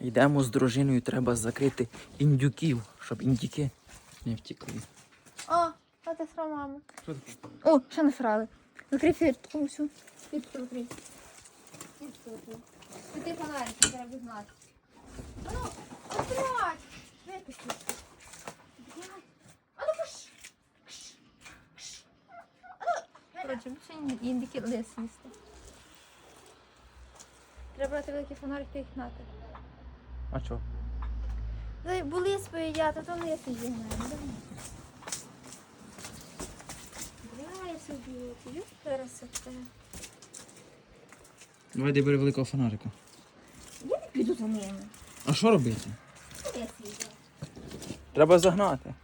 Йдемо з дружиною, треба закрити індюків, щоб індюки не втікли. О, а ти сра мама. О, ще не срали. Закрий фіртку всю. Фіртку закрий. Фіртку. Ти фонарик, треба вигнати. А ну, откривай! Випусти. А ну пш! Ну! Коротше, більше індики лис їсти. Треба брати великий фонарик та їх гнати. А чого? Дай, були споїдять, а то не я собі. Давай собі тобі красота. Давай де бери великого фонарика. Я не піду за ними. А що робити? Треба загнати.